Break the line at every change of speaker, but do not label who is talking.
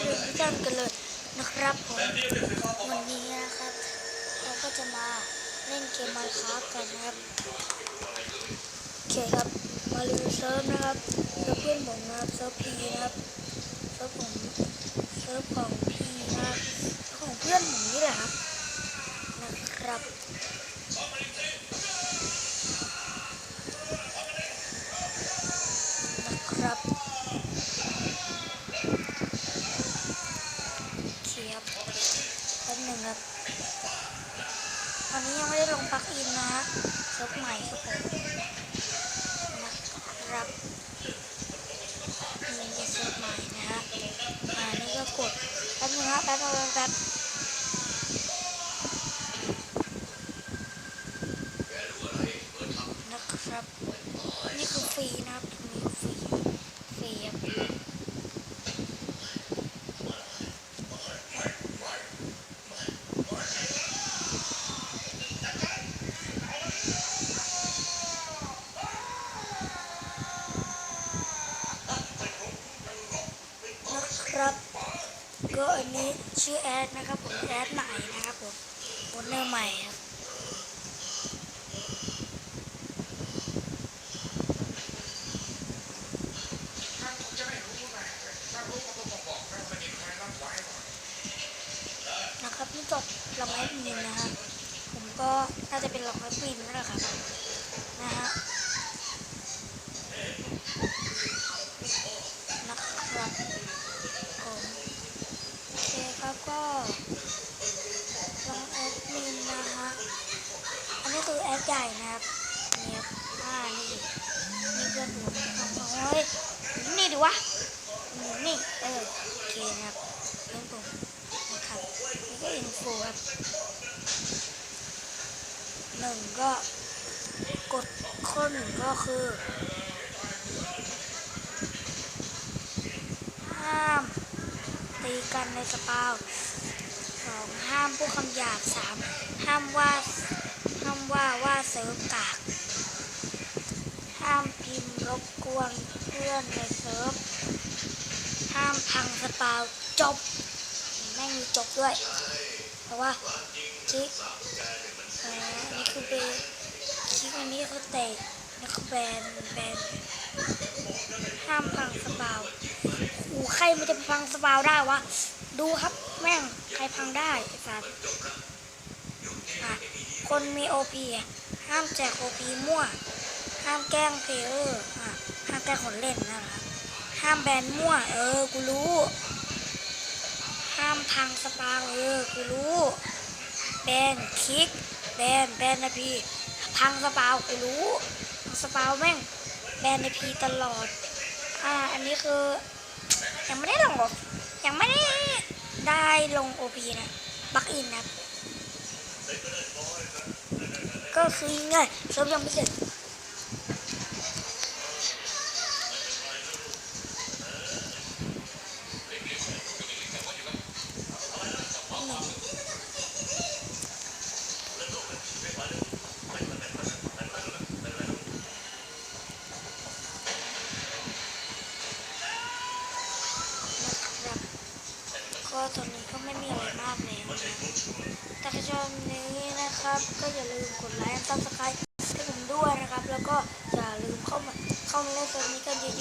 ดื่มด้วยกันกันเลยนะครับผมวันนี้นะครับ เราก็จะมาเล่นเกมมาค้ากันนะครับโอเคครับมารีวิวเซิร์ฟนะครับเซิร์ฟเพื่อนผมนะครับเซิร์ฟพีนะครับเซิร์ฟผมเซิร์ฟของพีนะครับของเพื่อนผมนี่แหละครับนะครับเขียบแป๊บหนึ่งครับตอ นี้ยังไม่ได้ลงปลั๊กอินนะเซิร์ฟใหม่ครับผมนะครับนี่เป็นเซิร์ฟใหม่นะฮะอ่านี่ก็กดแป๊บนึงครับแป๊บแป๊บแป๊บนะครับ นี่คือฟรีนะครับตรงนี้ฟรีฟรีครับ นะครับ ก็อันนี้ชื่อแอดนะครับผมแอดใหม่นะครับผมโอนเนอร์ใหม่ครับนะครับนี่จบลองแอดมินนะฮะผมก็น่าจะเป็นลองแอดมินนั่นแหละครับ ใหญ่นะครับเนี่ยอ่านี่นี่เพื่อนผมโอ้ยนี่ดิวะนี่เออโอเคนะครับเพื่อนผมนะครับนี่ก็อินโฟครับหนึ่งก็กดข้อหนึ่งก็คือห้ามตีกันในสปาวสองห้ามพูดคำหยาบสามห้ามว่า ห้ามว่าว่าเซิร์ฟกาก ห้ามพิมพ์รบกวนเพื่อนในเซิร์ฟ ห้ามพังสปาวจบแม่งมีจบด้วย เพราะว่าคลิกอ่าอันนี้คือเบนคลิกอันนี้คือเตะนี่คือแบนแบนห้ามพังสปาวอูใครมันจะพังสปาวได้วะ ดูครับแม่ง ใครพังได้ไอ้สัสอะ คนมีโอพีห้ามแจกโอพีมั่ว ห้ามแกล้งเพลเยอร์ห้ามแกล้งคนเล่นนะครับห้ามแบนมั่ว เออ กูรู้ ห้ามพังสปาวเออ กูรู้ แบนคลิก แบนแบนนะพี่ พังสปาวกูรู้พังสปาวแม่ง แบนในพีตลอด อ่า อันนี้คือ ยังไม่ได้ลงหรอกยังไม่ได้ได้ลงโอพีนะ บักอินนะ ก็คือง่ายเซิร์ฟยังไม่เสร็จก็ตอนนี้ก็ไม่มีอะไรมากแล้ว นะครับ ก็อย่าลืมกดไลค์ซับสไครต์ให้ผมด้วยนะครับ แล้วก็อย่าลืมเข้ามาเข้ามาเล่นเซิร์ฟนี้กันเยอะ